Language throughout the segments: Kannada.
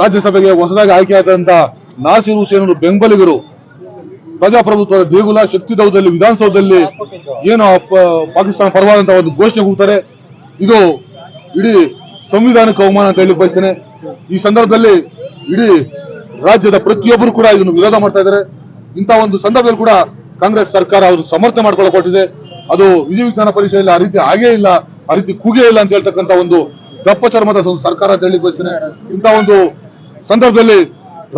ರಾಜ್ಯಸಭೆಗೆ ಹೊಸದಾಗಿ ಆಯ್ಕೆಯಾದಂತ ನಾಸಿರ್ ಹುಸೇನ್ ಬೆಂಬಲಿಗರು ಪ್ರಜಾಪ್ರಭುತ್ವದ ದೇಗುಲ ಶಕ್ತಿದೌಧದಲ್ಲಿ ವಿಧಾನಸೌಧದಲ್ಲಿ ಏನು ಪಾಕಿಸ್ತಾನ ಪರವಾದಂತಹ ಒಂದು ಘೋಷಣೆ ಕೂಗ್ತಾರೆ. ಇದು ಇಡೀ ಸಂವಿಧಾನಕ್ಕೆ ಅವಮಾನ ಅಂತ ಹೇಳಿ ಬಯಸ್ತೇನೆ. ಈ ಸಂದರ್ಭದಲ್ಲಿ ಇಡೀ ರಾಜ್ಯದ ಪ್ರತಿಯೊಬ್ಬರು ಕೂಡ ಇದನ್ನು ವಿರೋಧ ಮಾಡ್ತಾ ಇದ್ದಾರೆ. ಇಂಥ ಒಂದು ಸಂದರ್ಭದಲ್ಲಿ ಕೂಡ ಕಾಂಗ್ರೆಸ್ ಸರ್ಕಾರ ಅವರು ಸಮರ್ಥನೆ ಮಾಡ್ಕೊಳ್ಳೋ ಕೊಟ್ಟಿದೆ ಅದು ವಿಧಿವಿಜ್ಞಾನ ಪರೀಕ್ಷೆಯಲ್ಲಿ ಆ ರೀತಿ ಆಗೇ ಇಲ್ಲ, ಆ ರೀತಿ ಕೂಗೇ ಇಲ್ಲ ಅಂತ ಹೇಳ್ತಕ್ಕಂಥ ಒಂದು ದಪ್ಪ ಚರ್ಮದ ಸರ್ಕಾರ ಅಂತ ಹೇಳಿ ಬಯಸ್ತೇನೆ ಇಂಥ ಒಂದು ಸಂದರ್ಭದಲ್ಲಿ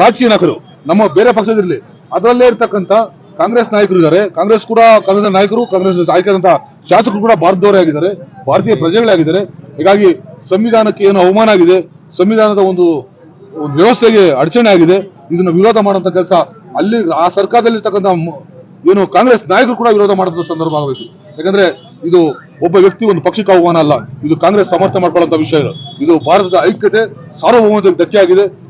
ರಾಜಕೀಯ ನಾಯಕರು, ನಮ್ಮ ಬೇರೆ ಪಕ್ಷದಿರಲಿ ಅದರಲ್ಲೇ ಇರ್ತಕ್ಕಂಥ ಕಾಂಗ್ರೆಸ್ ನಾಯಕರು ಇದ್ದಾರೆ. ಕಾಂಗ್ರೆಸ್ ಕೂಡ ಕಾಂಗ್ರೆಸ್ ನಾಯಕರು ಕಾಂಗ್ರೆಸ್ ಆಯ್ಕೆಯಾದಂತಹ ಶಾಸಕರು ಕೂಡ ಭಾರತದವರೇ ಆಗಿದ್ದಾರೆ. ಭಾರತೀಯ ಪ್ರಜೆಗಳೇ ಆಗಿದ್ದಾರೆ. ಹೀಗಾಗಿ ಸಂವಿಧಾನಕ್ಕೆ ಏನು ಅವಮಾನ ಆಗಿದೆ, ಸಂವಿಧಾನದ ಒಂದು ಒಂದು ವ್ಯವಸ್ಥೆಗೆ ಅಡಚಣೆ ಆಗಿದೆ, ಇದನ್ನು ವಿರೋಧ ಮಾಡುವಂತ ಕೆಲಸ ಅಲ್ಲಿ ಆ ಸರ್ಕಾರದಲ್ಲಿ ಇರ್ತಕ್ಕಂಥ ಏನು ಕಾಂಗ್ರೆಸ್ ನಾಯಕರು ಕೂಡ ವಿರೋಧ ಮಾಡುವಂತ ಸಂದರ್ಭ ಆಗಬೇಕು. ಯಾಕಂದ್ರೆ ಇದು ಒಬ್ಬ ವ್ಯಕ್ತಿ ಒಂದು ಪಕ್ಷಕ್ಕೆ ಆಹ್ವಾನ ಅಲ್ಲ. ಇದು ಕಾಂಗ್ರೆಸ್ ಸಮರ್ಥನೆ ಮಾಡ್ಕೊಳ್ಳುವಂತ ವಿಷಯ ಇದು. ಭಾರತದ ಐಕ್ಯತೆ, ಸಾರ್ವಭೌಮತೆಗೆ ಧಕ್ಕೆ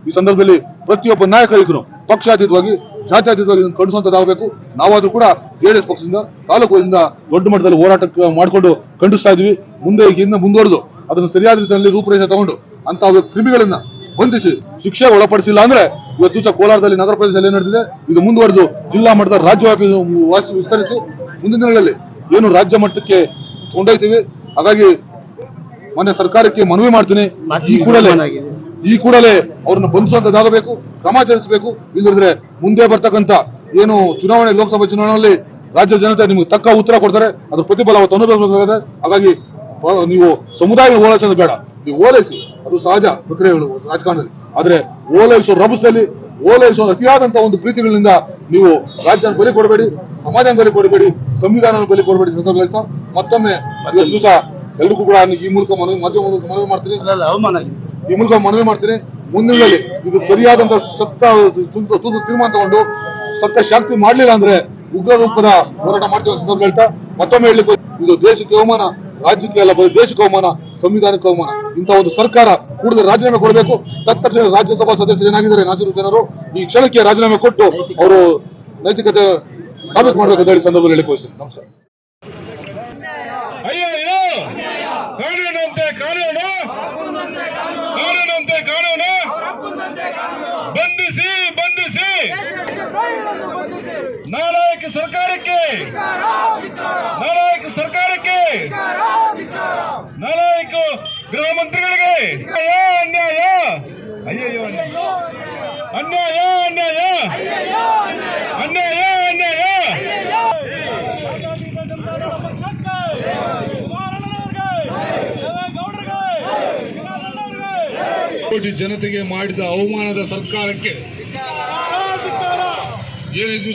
ಈ ಸಂದರ್ಭದಲ್ಲಿ ಪ್ರತಿಯೊಬ್ಬ ನಾಯಕರಿಗೂ ಪಕ್ಷಾತೀತವಾಗಿ, ಜಾತ್ಯಾತೀತವಾಗಿ ಖಂಡಿಸುವಂತದ್ದಾಗಬೇಕು. ನಾವಾದ್ರೂ ಕೂಡ ಜೆಡಿಎಸ್ ಪಕ್ಷದಿಂದ ತಾಲೂಕಿನಿಂದ ದೊಡ್ಡ ಮಟ್ಟದಲ್ಲಿ ಹೋರಾಟ ಮಾಡಿಕೊಂಡು ಖಂಡಿಸ್ತಾ ಇದೀವಿ ಮುಂದೆ ಇನ್ನು ಮುಂದುವರೆದು ಅದನ್ನು ಸರಿಯಾದ ರೀತಿಯಲ್ಲಿ ರೂಪುರೇಷೆ ತಗೊಂಡು ಅಂತ ಕ್ರಿಮಿಗಳನ್ನ ಬಂಧಿಸಿ ಶಿಕ್ಷೆ ಒಳಪಡಿಸಿಲ್ಲ ಅಂದ್ರೆ ಇವತ್ತು ಕೋಲಾರದಲ್ಲಿ ನಗರ ಪ್ರದೇಶದಲ್ಲಿ ನಡೆದಿದೆ? ಇದು ಮುಂದುವರೆದು ಜಿಲ್ಲಾ ಮಟ್ಟದ ರಾಜ್ಯವ್ಯಾಪಿ ವಾಸಿ ವಿಸ್ತರಿಸಿ ಮುಂದಿನ ದಿನಗಳಲ್ಲಿ ಏನು ರಾಜ್ಯ ಮಟ್ಟಕ್ಕೆ ಕೊಂಡೊಯ್ತೀವಿ ಹಾಗಾಗಿ ಮೊನ್ನೆ ಸರ್ಕಾರಕ್ಕೆ ಮನವಿ ಮಾಡ್ತೀನಿ. ಈ ಕೂಡಲೇ ಈ ಕೂಡಲೇ ಅವ್ರನ್ನ ಬಂಧಿಸುವಂತದ್ದಾಗಬೇಕು ಕ್ರಮ ಜರುಗಿಸಬೇಕು. ಇಲ್ಲದ್ರೆ ಮುಂದೆ ಬರ್ತಕ್ಕಂತ ಏನು ಚುನಾವಣೆ ಲೋಕಸಭಾ ಚುನಾವಣೆಯಲ್ಲಿ ರಾಜ್ಯ ಜನತೆ ನಿಮಗೆ ತಕ್ಕ ಉತ್ತರ ಕೊಡ್ತಾರೆ. ಅದ್ರ ಪ್ರತಿಫಲ ಅವತ್ತು ಅನುಭವಿಸಬೇಕಾಗುತ್ತೆ. ಹಾಗಾಗಿ ನೀವು ಸಮುದಾಯ ಓಲೈಸೋದು ಬೇಡ. ನೀವು ಓಲೈಸಿ. ಅದು ಸಹಜ ಪ್ರಕ್ರಿಯೆಗಳು ರಾಜಕಾರಣದಲ್ಲಿ. ಆದ್ರೆ ಓಲೈಸೋ ರಭಸದಲ್ಲಿ ಓಲೈಸೋ ಅತಿಯಾದಂತಹ ಒಂದು ಪ್ರೀತಿಗಳಿಂದ ನೀವು ರಾಜ್ಯನ ಬಲಿ ಕೊಡಬೇಡಿ ಸಮಾಜನ ಬಲಿ ಕೊಡಬೇಡಿ ಸಂವಿಧಾನ ಬಲಿ ಕೊಡಬೇಡಿ ಸಂದರ್ಭ ಮತ್ತೊಮ್ಮೆ ಇವತ್ತು ದಿವಸ ಎಲ್ರಿಗೂ ಕೂಡ ಈ ಮೂಲಕ ಮನವಿ ಮಾಧ್ಯಮ ಮನವಿ ಮಾಡ್ತೀನಿ. ಈ ಮೂಲಕ ಮನವಿ ಮಾಡ್ತೀನಿ. ಮುಂದಿನಲ್ಲಿ ಇದು ಸರಿಯಾದಂತ ಸತ್ತ ತೀರ್ಮಾನ ತಗೊಂಡು ಸತ್ತ ಶಾಂತಿ ಮಾಡ್ಲಿಲ್ಲ ಅಂದ್ರೆ ಉಗ್ರ ರೂಪದ ಹೋರಾಟ ಮಾಡ್ತೀವಿ ಸಂದರ್ಭ ಹೇಳ್ತಾ ಮತ್ತೊಮ್ಮೆ ಹೇಳಿದ್ದು ಇದು ದೇಶಕ್ಕೆ ಅವಮಾನ. ರಾಜ್ಯಕ್ಕೆ ಅಲ್ಲ ದೇಶಕ್ಕೆ ಅವಮಾನ, ಸಂವಿಧಾನಕ್ಕೆ ಅವಮಾನ. ಇಂಥ ಒಂದು ಸರ್ಕಾರ ಕೂಡಲೇ ರಾಜೀನಾಮೆ ಕೊಡಬೇಕು. ತತ್ಕ್ಷಣ ರಾಜ್ಯಸಭಾ ಸದಸ್ಯರು ಏನಾಗಿದ್ದಾರೆ? ನಾಸಿರು ಜನರು ಈ ಕ್ಷಣಕ್ಕೆ ರಾಜೀನಾಮೆ ಕೊಟ್ಟು ಅವರು ನೈತಿಕತೆ ಸಾಬೀತು ಮಾಡಬೇಕು ಅಂತ ಹೇಳಿ ಸಂದರ್ಭದಲ್ಲಿ ಹೇಳಿಕೊಳ್ಳಿ ಬಯಸ್ತೀನಿ ನಮಸ್ಕಾರ. ಕಾನೂನಂತೆ ಕಾನೂನು! ಕಾನೂನಂತೆ ಕಾನೂನು ಬಂಧಿಸಿ ಬಂಧಿಸಿ ನಾಲಾಯಕ ಸರ್ಕಾರಕ್ಕೆ. ನಾಲಾಯಕ ಸರ್ಕಾರಕ್ಕೆ. ನಾಲಾಯಕ ಗೃಹ ಮಂತ್ರಿಗಳಿಗೆ. ಅನ್ಯಾಯ ಅನ್ಯಾಯ ಅಯ್ಯಯ್ಯೋ ಅನ್ಯಾಯ ಅನ್ಯಾಯ. ಅನ್ಯಾಯ ಅನ್ಯಾಯ. ಕೋಟಿ ಜನತೆಗೆ ಮಾಡಿದ ಅವಮಾನದ ಸರ್ಕಾರಕ್ಕೆ ಏನಿದು